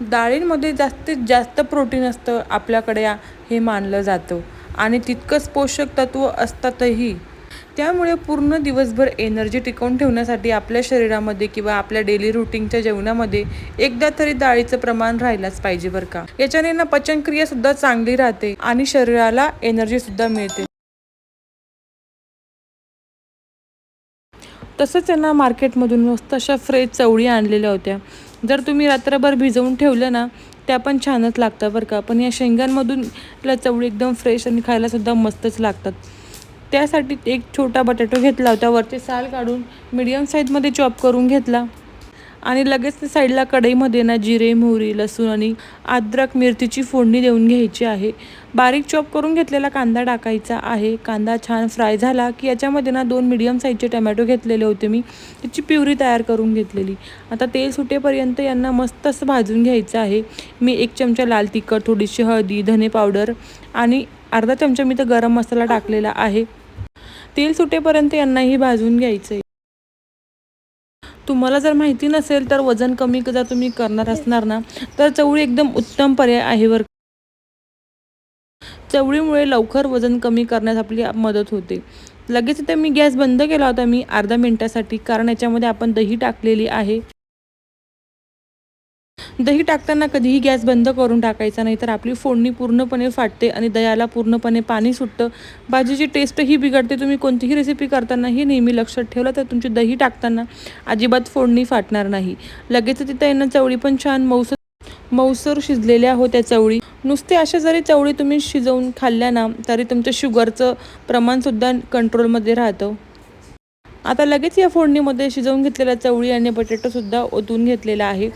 डाळींमध्ये जास्तीत जास्त प्रोटीन असतं आपल्याकडे हे मानलं जातं. आणि तितकंच पोषक तत्व असतातही. त्यामुळे पूर्ण दिवसभर एनर्जी टिकवून ठेवण्यासाठी आपल्या शरीरामध्ये किंवा आपल्या डेली रुटीनच्या जेवणामध्ये एकदा तरी डाळीचं प्रमाण राहिलाच पाहिजे बरं का. याच्याने ना पचनक्रिया सुद्धा चांगली राहते आणि शरीराला एनर्जी सुद्धा मिळते. तसंच यांना मार्केटमधून मस्त अशा फ्रेश चवळी आणलेल्या होत्या. जर तुम्ही रात्रभर भिजवून ठेवलं ना त्या पण छानच लागतात बरं का. पण या शेंगांमधून तिला चवळी एकदम फ्रेश आणि खायलासुद्धा मस्तच लागतात. त्यासाठी एक छोटा बटाटो घेतला होता. वरचे साल काढून मीडियम साईजमध्ये चॉप करून घेतला. आणि लगेच ते साईडला कढईमध्ये ना जिरे मोहरी लसूण आणि अद्रक मिरचीची फोडणी देऊन घ्यायची आहे. बारीक चॉप करून घेतलेला कांदा टाकायचा आहे. कांदा छान फ्राय झाला की याच्यामध्ये ना दोन मिडियम साईजचे टमॅटो घेतलेले होते मी. त्याची प्युरी तयार करून घेतलेली. आता तेल सुटेपर्यंत यांना मस्त असं भाजून घ्यायचं आहे. मी एक चमचा लाल तिखट थोडीशी हळदी धने पावडर आणि अर्धा चमचा मी तर गरम मसाला टाकलेला आहे. तेल सुटेपर्यंत यांनाही भाजून घ्यायचं आहे तुम्हाला जर माहिती नसेल तर वजन कमी जर तुम्ही करणार असणार ना तर चवळी एकदम उत्तम पर्याय आहे वर चवळीमुळे लवकर वजन कमी करण्यास आपली मदत होते. लगेच इथे मी गॅस बंद केला होता मी अर्धा मिनटासाठी कारण याच्यामध्ये आपण दही टाकलेली आहे. दही टाकताना कधीही गॅस बंद करून टाकायचा नाही तर आपली फोडणी पूर्णपणे फाटते आणि दह्याला पूर्णपणे पाणी सुटतं. भाजीची टेस्टही बिघडते. तुम्ही कोणतीही रेसिपी करताना हे नेहमी लक्षात ठेवलं तर तुमची दही टाकताना अजिबात फोडणी फाटणार नाही. लगेच तिथं यांना चवळी पण छान मऊस मऊसर शिजलेल्या होत्या चवळी. नुसते अशा जरी चवळी तुम्ही शिजवून खाल्ल्या ना तरी तुमचं शुगरचं प्रमाणसुद्धा कंट्रोलमध्ये राहतं. आता लगेच या फोडणीमध्ये शिजवून घेतलेल्या चवळी आणि बटाटोसुद्धा ओतून घेतलेला आहे.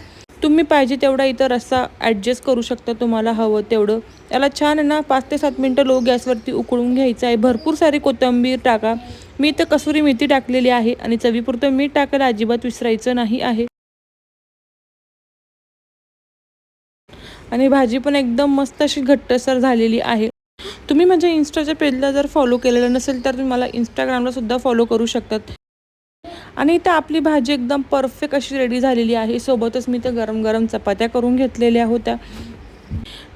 तुम्ही पाहिजे तेवढा इथं रस्सा ॲडजस्ट करू शकता तुम्हाला हवं तेवढं. याला छान आहे ना पाच ते सात मिनटं लो गॅसवरती उकळून घ्यायचं आहे. भरपूर सारी कोथिंबीर टाका. मी इथं कसुरी मेथी टाकलेली आहे आणि चवीपुरतं मीठ टाकायला अजिबात विसरायचं नाही आहे. आणि भाजी पण एकदम मस्त अशी घट्टसर झालेली आहे. तुम्ही माझ्या इन्स्टाच्या पेजला जर फॉलो केलेलं नसेल तर तुम्ही मला इंस्टाग्रामलासुद्धा फॉलो करू शकतात. आणि इथं आपली भाजी एकदम परफेक्ट अशी रेडी झालेली आहे. सोबतच मी तर गरम गरम चपात्या करून घेतलेल्या होत्या.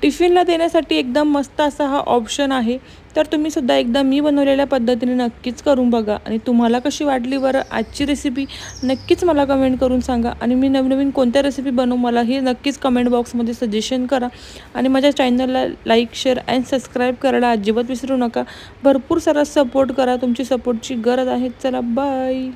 टिफिनला देण्यासाठी एकदम मस्त असा हा ऑप्शन आहे. तर तुम्ही सुद्धा एकदा मी बनवलेल्या पद्धतीने नक्कीच करून बघा. आणि तुम्हाला कशी वाटली बरं आजची रेसिपी नक्कीच मला कमेंट करून सांगा. आणि मी नवीन नवीन कोणत्या रेसिपी बनवू मला हे नक्कीच कमेंट बॉक्समध्ये सजेशन करा. आणि माझ्या चॅनलला लाईक शेअर अँड सबस्क्राईब करायला अजिबात विसरू नका. भरपूर सारा सपोर्ट करा. तुमची सपोर्टची गरज आहे. चला बाय